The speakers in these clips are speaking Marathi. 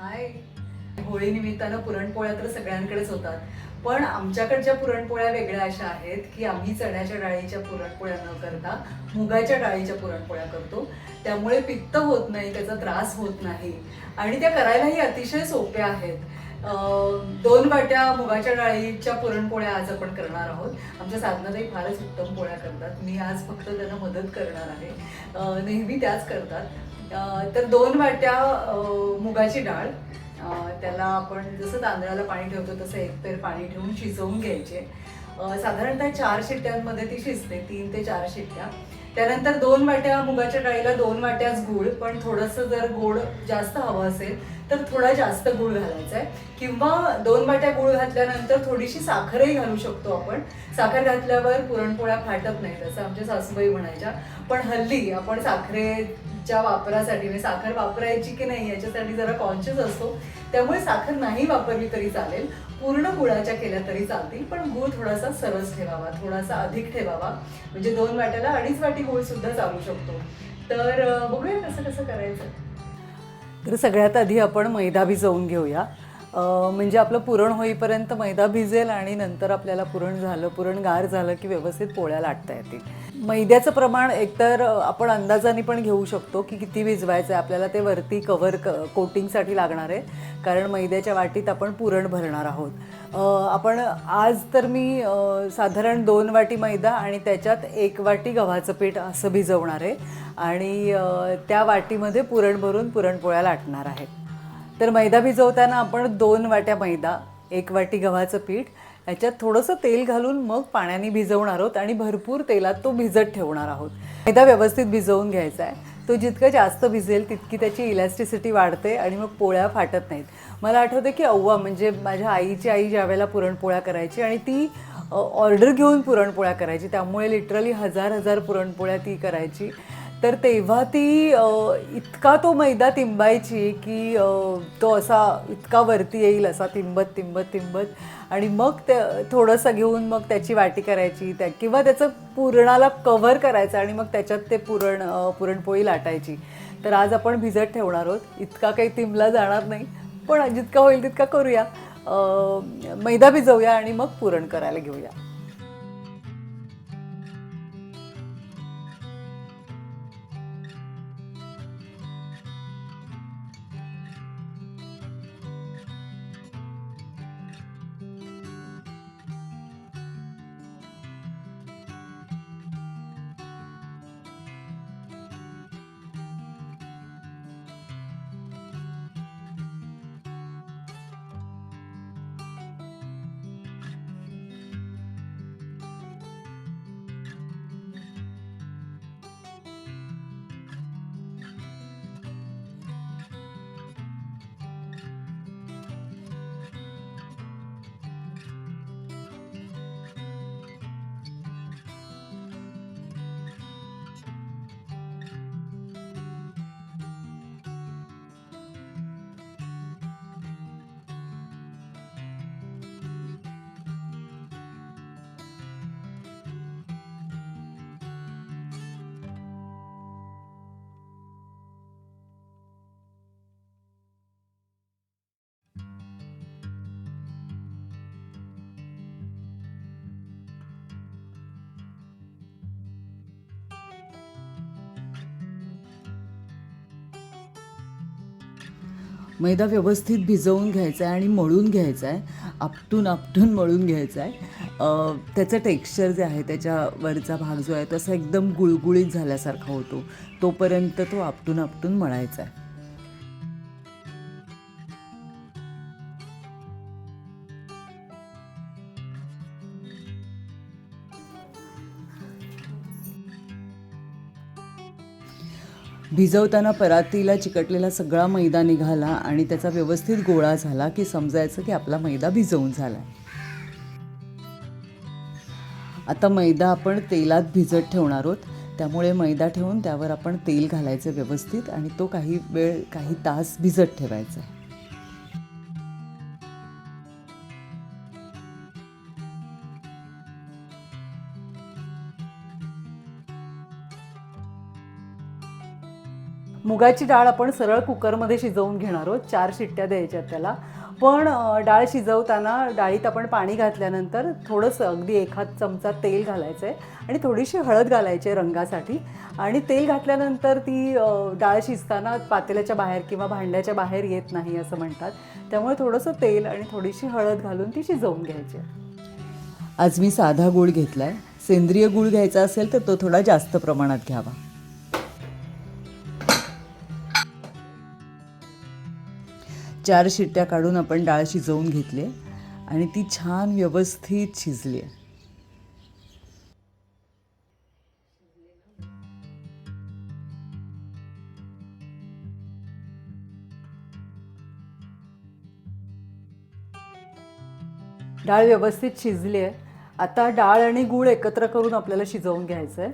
हाय. होळी निमित्तानं पुरणपोळ्या तर सगळ्यांकडेच होतात. पण आमच्याकडच्या पुरणपोळ्या वेगळ्या अशा आहेत की आम्ही चण्याच्या डाळीच्या पुरणपोळ्या न करता मुगाच्या डाळीच्या पुरणपोळ्या करतो. त्यामुळे पित्त होत नाही त्याचा त्रास होत नाही. आणि त्या करायलाही अतिशय सोप्या आहेत. दोन वाट्या मुगाच्या डाळीच्या पुरणपोळ्या आज आपण करणार आहोत. आमच्या साधनाताई फारच उत्तम पोळ्या करतात. मी आज फक्त त्यांना मदत करणार आहे. नेहमी त्याच करतात. तर दोन वाट्या मुगाची डाळ. त्याला आपण जसं तांदळाला पाणी ठेवतो तसं एक पेर पाणी ठेवून शिजवून घ्यायचे. साधारणतः चार शिट्ट्यांमध्ये ती शिजते तीन ते चार शिट्ट्या त्यानंतर दोन वाट्या मुगाच्या डाळीला दोन वाट्याच गूळ पण थोडंसं जर गोड जास्त हवं असेल तर थोडा जास्त गूळ घालायचा आहे किंवा दोन वाट्या गूळ घातल्यानंतर थोडीशी साखरही घालू शकतो आपण. साखर घातल्यावर पुरणपोळ्या फाटत नाहीत असं आमच्या सासूबाई म्हणायच्या. पण हल्ली आपण साखरेच्या वापरासाठी म्हणजे साखर वापरायची की नाही याच्यासाठी जरा कॉन्शियस असतो. त्यामुळे साखर नाही वापरली तरी चालेल. पूर्ण गुळाच्या केल्या तरी चालतील पण गुळ थोडासा सरस ठेवावा थोडासा अधिक ठेवावा. म्हणजे दोन वाट्याला अडीच वाटी गुळ सुद्धा चालू शकतो. तर बघूया कसं कसं करायचं. तर सगळ्यात आधी आपण मैदा भिजवून घेऊया. म्हणजे आपलं पुरण होईपर्यंत मैदा भिजेल आणि नंतर आपल्याला पुरण झालं पुरण गार झालं की व्यवस्थित पोळ्या लाटता येतील. मैद्याचं प्रमाण एकतर आपण अंदाजाने पण घेऊ शकतो की किती भिजवायचं आहे आपल्याला ते वरती कव्हर क कोटिंगसाठी लागणार आहे. कारण मैद्याच्या वाटीत आपण पुरण भरणार आहोत. आपण आज तर मी साधारण दोन वाटी मैदा आणि त्याच्यात एक वाटी गव्हाचं पीठ असं भिजवणार आहे. आणि त्या वाटीमध्ये पुरण भरून पुरणपोळ्या लाटणार आहेत तर मैदा भिजवताना आपण दोन वाट्या मैदा एक वाटी गव्हाचं पीठ याच्यात थोडंसं तेल घालून मग पाण्याने भिजवणार आहोत आणि भरपूर तेलात तो भिजत ठेवणार आहोत. मैदा व्यवस्थित भिजवून घ्यायचा आहे. तो जितकं जास्त भिजेल तितकी त्याची इलॅस्टिसिटी वाढते आणि मग पोळ्या फाटत नाहीत. मला आठवतं की अव्वा म्हणजे माझ्या आईची आई ज्या वेळेला पुरणपोळ्या करायची आणि ती ऑर्डर घेऊन पुरणपोळ्या करायची. त्यामुळे लिटरली हजार हजार पुरणपोळ्या ती करायची. तर तेव्हा ती इतका तो मैदा तिंबायची की तो असा इतका वरती येईल असा तिंबत तिंबत तिंबत. आणि मग ते थोडंसं घेऊन मग त्याची वाटी करायची त्या किंवा त्याचं पुरणाला कव्हर करायचं आणि मग त्याच्यात ते पुरण पुरणपोळी लाटायची. तर आज आपण भिजत ठेवणार आहोत. इतका काही तिंबला जाणार नाही. पण जितका होईल तितका करूया. मैदा भिजवूया आणि मग पुरण करायला घेऊया. मैदा व्यवस्थित भिजवून घ्यायचा आहे आणि मळून घ्यायचा आहे. आपटून आपटून मळून घ्यायचा आहे. त्याचं टेक्स्चर जे आहे त्याच्यावरचा भाग जो आहे तसा एकदम गुळगुळीत झाल्यासारखा होतो. तोपर्यंत तो आपटून आपटून मळायचा आहे. भिजवताना परातीला चिकटलेला सगळा मैदा निघाला आणि त्याचा व्यवस्थित गोळा झाला की समजायचं की आपला मैदा भिजवून झाला आता मैदा आपण तेलात भिजत ठेवणार आहोत. त्यामुळे मैदा ठेवून त्यावर आपण तेल घालायचं व्यवस्थित आणि तो काही वेळ काही तास भिजत ठेवायचा मुगाची डाळ आपण सरळ कुकरमध्ये शिजवून घेणार आहोत. चार शिट्ट्या द्यायच्या त्याला. पण डाळ शिजवताना डाळीत आपण पाणी घातल्यानंतर थोडंसं अगदी एखाद चमचा तेल घालायचं आहे आणि थोडीशी हळद घालायची आहे रंगासाठी. आणि तेल घातल्यानंतर ती डाळ शिजताना पातेल्याच्या बाहेर किंवा भांड्याच्या बाहेर येत नाही असं म्हणतात. त्यामुळे थोडंसं तेल आणि थोडीशी हळद घालून ती शिजवून घ्यायची आहे. आज मी साधा गूळ घेतला आहे सेंद्रिय गूळ घ्यायचा असेल तर तो थोडा जास्त प्रमाणात घ्यावा. चार शिट्ट्या काढून आपण डाळ शिजवून घेतली आहे आणि ती छान व्यवस्थित शिजली. आहे डाळ व्यवस्थित शिजली आहे. आता डाळ आणि गूळ एकत्र करून आपल्याला शिजवून घ्यायचं आहे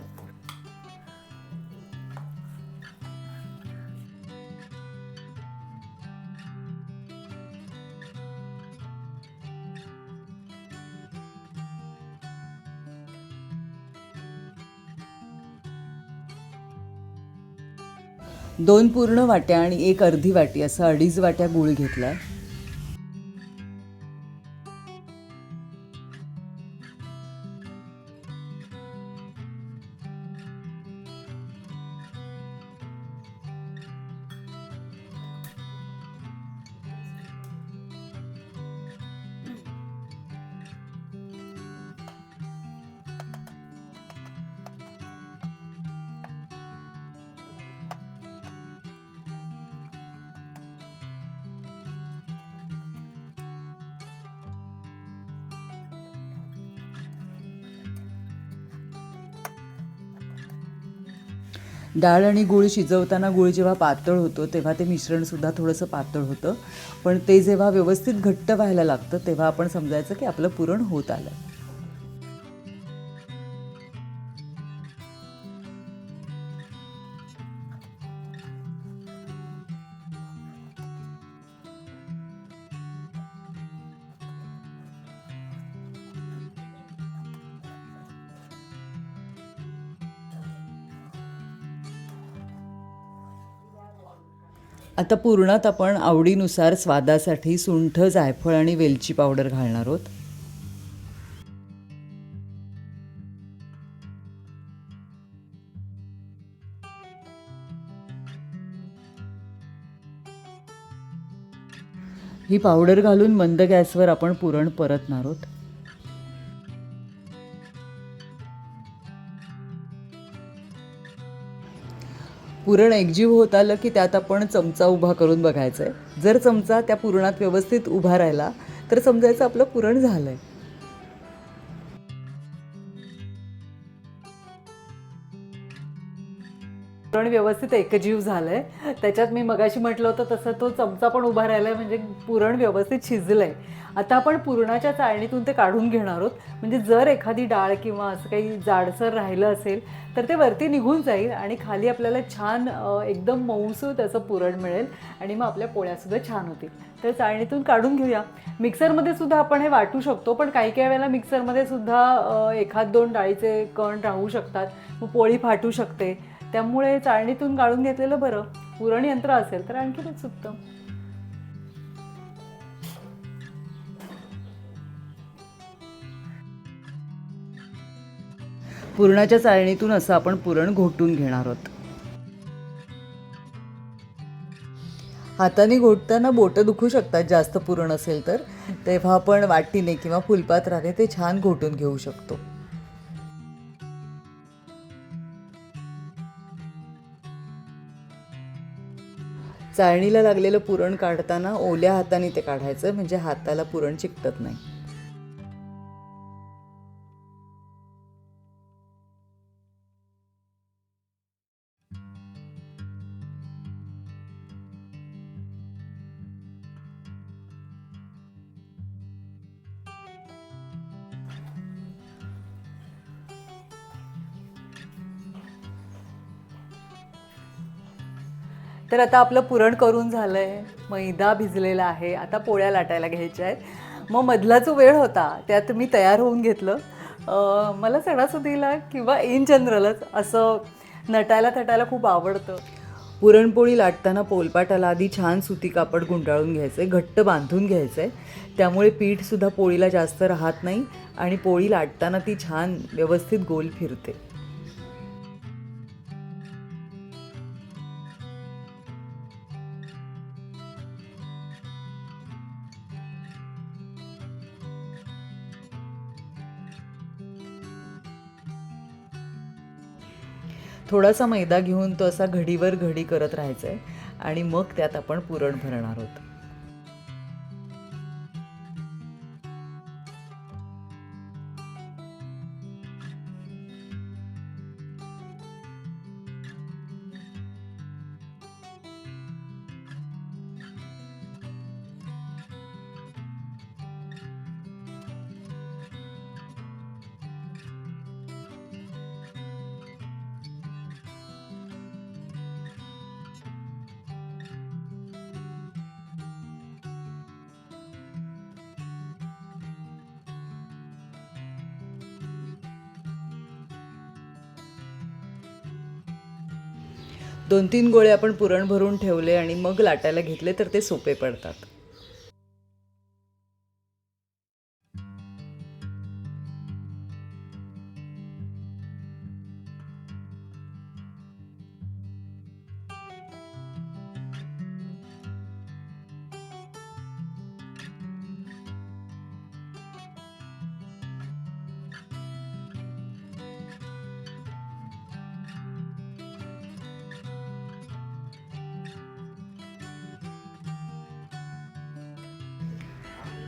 दोन पूर्ण वाट्या आणि एक अर्धी वाटी असं अडीच वाट्या गूळ आहे डाळ आणि गूळ शिजवताना गूळ जेव्हा पातळ होतो तेव्हा ते मिश्रणसुद्धा थोडंसं पातळ होतं. पण ते जेव्हा व्यवस्थित घट्ट व्हायला लागतं तेव्हा आपण समजायचं की आपलं पुरण होत आलं आता पूर्णात आपण आवडीनुसार स्वादासाठी सुंठ जायफळ आणि वेलची पावडर घालणार आहोत. ही पावडर घालून मंद गॅसवर आपण पुरण परतणार आहोत. पुरण एकजीव होत आलं की त्यात आपण चमचा उभा करून बघायचं आहे जर चमचा त्या पुरणात व्यवस्थित उभा राहिला तर समजायचं आपलं पुरण झालं आहे पुरण व्यवस्थित एकजीव झालंय. त्याच्यात मी मगाशी म्हटलं होतं तसं तो चमचा पण उभा राहिलाय म्हणजे पुरण व्यवस्थित शिजलंय. आता आपण पुरणाच्या चाळणीतून ते काढून घेणार आहोत. म्हणजे जर एखादी डाळ किंवा असं काही जाडसर राहिलं असेल तर ते वरती निघून जाईल आणि खाली आपल्याला छान एकदम मऊसू त्याचं पुरण मिळेल आणि मग आपल्या पोळ्यासुद्धा छान होतील. तर चाळणीतून काढून घेऊया. मिक्सरमध्ये सुद्धा आपण हे वाटू शकतो पण काही काही वेळेला मिक्सरमध्ये सुद्धा एखाद दोन डाळीचे कण राहू शकतात. मग पोळी फाटू शकते. त्यामुळे चाळणीतून काढून घेतलेलं बरं. पुरण यंत्र असेल तर आणखीनच उत्तम. पुरणाच्या चाळणीतून असं आपण पुरण घोटून घेणार आहोत. हाताने घोटताना बोटं दुखू शकतात जास्त पुरण असेल तर तेव्हा आपण वाटीने किंवा फुलपात्राने ते छान घोटून घेऊ शकतो. चाळणीला लागलेलं पुरण काढताना ओल्या हाताने ते काढायचं म्हणजे हाताला पुरण चिकटत नाही. तर आता आपलं पुरण करून झालं आहे मैदा भिजलेला आहे. आता पोळ्या लाटायला घ्यायच्या आहेत. मग मधला जो वेळ होता. त्यात मी तयार होऊन घेतलं. मला सणासुदीला किंवा इन जनरलच असं नटायला थटायला खूप आवडतं. पुरणपोळी लाटताना पोलपाटाला आधी छान सुती कापड गुंडाळून घ्यायचं आहे घट्ट बांधून घ्यायचं. आहे त्यामुळे पीठसुद्धा पोळीला जास्त राहत नाही आणि पोळी लाटताना ती छान व्यवस्थित गोल फिरते. थोडासा मैदा घेऊन तो असा घडीवर घडी करत राहायचा आहे आणि मग त्यात आपण पुरण भरणार आहोत. दोन तीन गोळे आपण पुरण भरून ठेवले आणि मग लाटायला घेतले तर ते सोपे पडतात.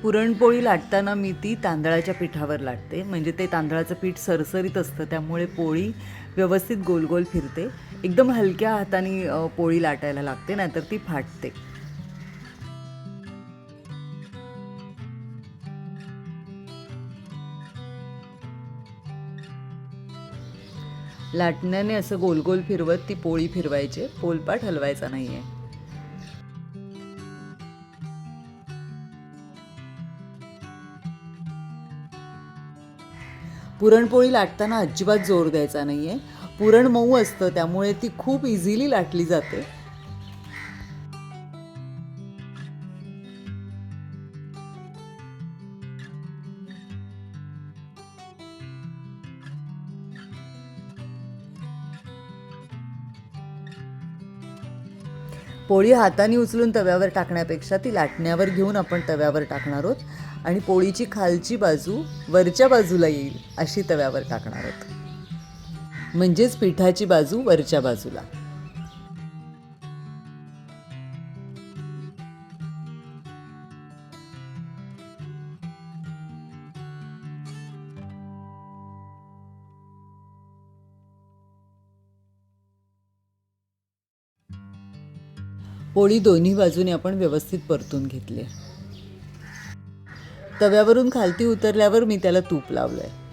पुरणपोळी लाटताना मी ती तांदळाच्या पिठावर लाटते. म्हणजे ते तांदळाचं पीठ सरसरीत असतं त्यामुळे पोळी व्यवस्थित गोल गोल फिरते. एकदम हलक्या हाताने पोळी लाटायला लागते नाहीतर ती फाटते. लाटण्याने असं गोल गोल फिरवत ती पोळी फिरवायची. पोलपाट हलवायचा नाही आहे पुरणपोळी लाटताना अजिबात जोर द्यायचा नाहीये. पुरण मऊ असतं त्यामुळे ती खूप इझिली लाटली जाते. पोळी हाताने उचलून तव्यावर टाकण्यापेक्षा ती लाटण्यावर घेऊन आपण तव्यावर टाकणार आहोत. आणि पोळीची खालची बाजू वरच्या बाजूला येईल अशी तव्यावर टाकणार आहोत. म्हणजेच पिठाची बाजू वरच्या बाजूला. पोळी दोन्ही बाजूने आपण व्यवस्थित परतून घेतली तव्यावरून खालती उतरल्यावर मी त्याला तूप लावलंय.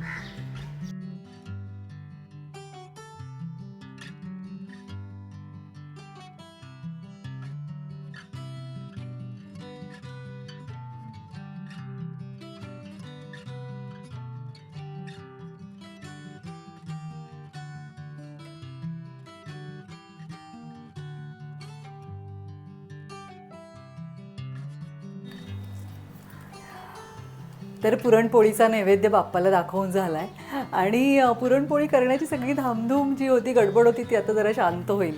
तर पुरणपोळीचा नैवेद्य बाप्पाला दाखवून झाला आहे आणि पुरणपोळी करण्याची सगळी धामधूम जी होती गडबड होती ती आता जरा शांत होईल.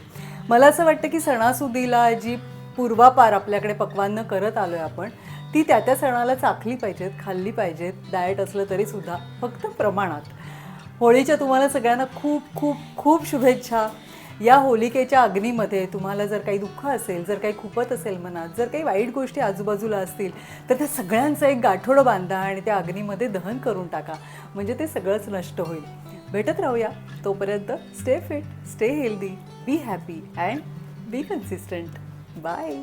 मला असं वाटतं की सणासुदीला जी पूर्वापार आपल्याकडे पक्वांनं करत आलो आहे आपण ती त्या त्या सणाला चाखली पाहिजेत खाल्ली पाहिजेत डाएट असलं तरीसुद्धा फक्त प्रमाणात. होळीच्या तुम्हाला सगळ्यांना खूप खूप खूप शुभेच्छा. या होलिकेच्या अग्नीमध्ये तुम्हाला जर काही दुःख असेल जर काही खुपत असेल मनात जर काही वाईट गोष्टी आजूबाजूला असतील तर त्या सगळ्यांचं एक गाठोडं बांधा आणि त्या अग्नीमध्ये दहन करून टाका. म्हणजे ते सगळंच नष्ट होईल. भेटत राहूया. तोपर्यंत stay fit stay healthy be happy and be consistent bye